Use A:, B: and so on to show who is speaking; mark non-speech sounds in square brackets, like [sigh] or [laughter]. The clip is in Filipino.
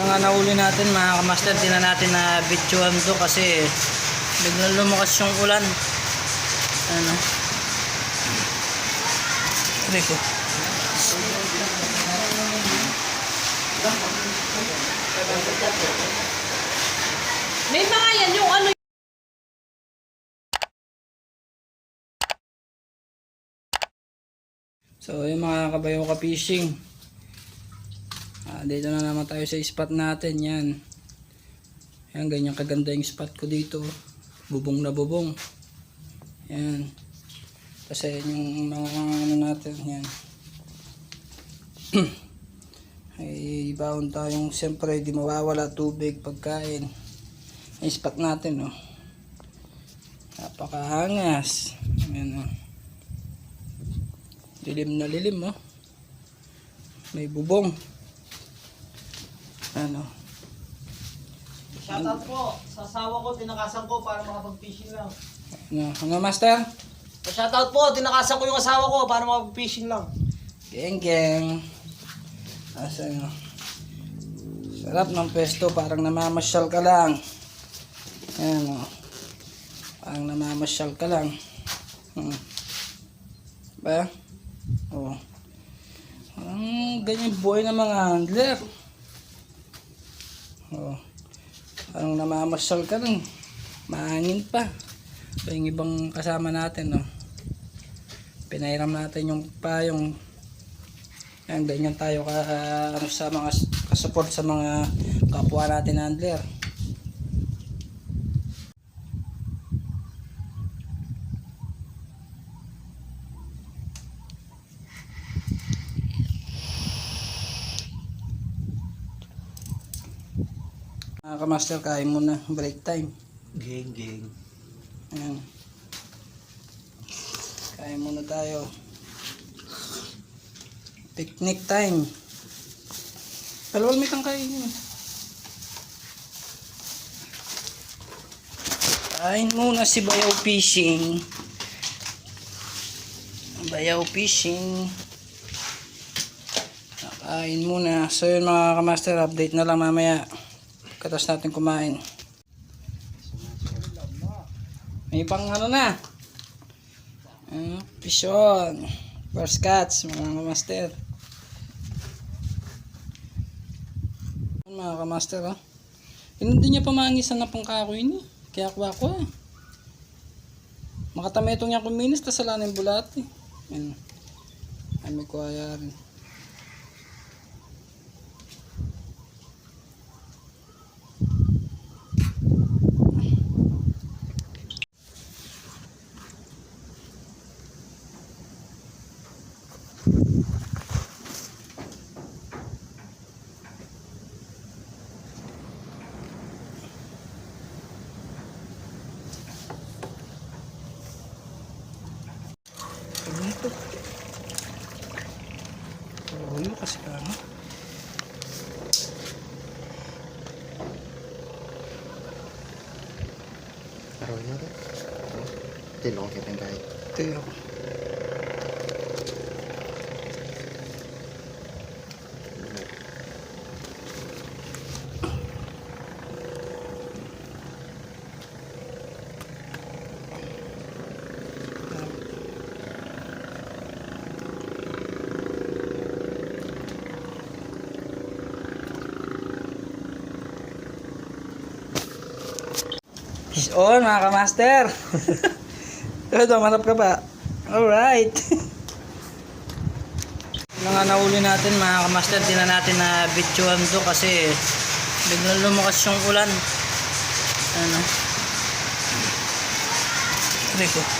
A: mga nahuli natin mga kamaster, di na natin na bitchuhan to kasi biglang lumakas yung ulan. Ano? Ko.
B: May mga yan yung ano
A: So, yung mga kabayo ka fishing. Ah, dito na naman tayo sa spot natin. Yan. Yan, ganyan kaganda yung spot ko dito. Bubong na bubong. Yan. Kasi yung mga ano natin, yan. [clears throat] Ay, baon tayong siyempre di mawawala tubig, pagkain. Yung spot natin, oh. Napakaangas. Ayan, oh. Lilim na lilim, oh. May bubong. Ano?
C: Shoutout po sa asawa ko, tinakasan ko para makapag-fishing lang.
A: Ano, ano master?
C: Shoutout po, tinakasan ko yung asawa ko para makapag-fishing lang.
A: Geng geng. Asa ano? Sarap ng pesto, parang namamasyal ka lang. Ayan o. Parang namamasyal ka lang. Hmm. Ba? Oo. Parang ganyan buhay ng mga handler. Oo. Parang namamasyal ka lang. Mahangin pa. So, yung ibang kasama natin, no? Pinairam natin yung pa, yung yan, ganyan tayo ka, ano, sa mga support sa mga kapwa natin handler. Mga kamaster, kain muna. Break time.
C: Geng, geng.
A: Ayan. Kain muna tayo. Picnic time. Dalawal may kang kain yun. Kain muna si Bayaw Fishing. Bayaw Fishing. Kain muna. So yun mga kamaster, update na lang mamaya. Katas natin kumain. May pang ano na. Uh, pishon. First cuts, mga kamaster. Mga kamaster, oh. Hindi niya pa maangisan na pang kakoy ni. Kaya kuha ko eh. Makatametong niya kuminis, tas sala na yung bulati. Yan. Ay, may kuhaya rin. Ito? Ulo kasi ano?
D: Araw niya rin. Tilong kita guys.
A: Ito on mga kamaster. [laughs] Ito, manap ka ba? Alright. mga nahuli natin mga kamaster, di na natin na bitchuhan to kasi biglang lumakas yung ulan. Ano? Aray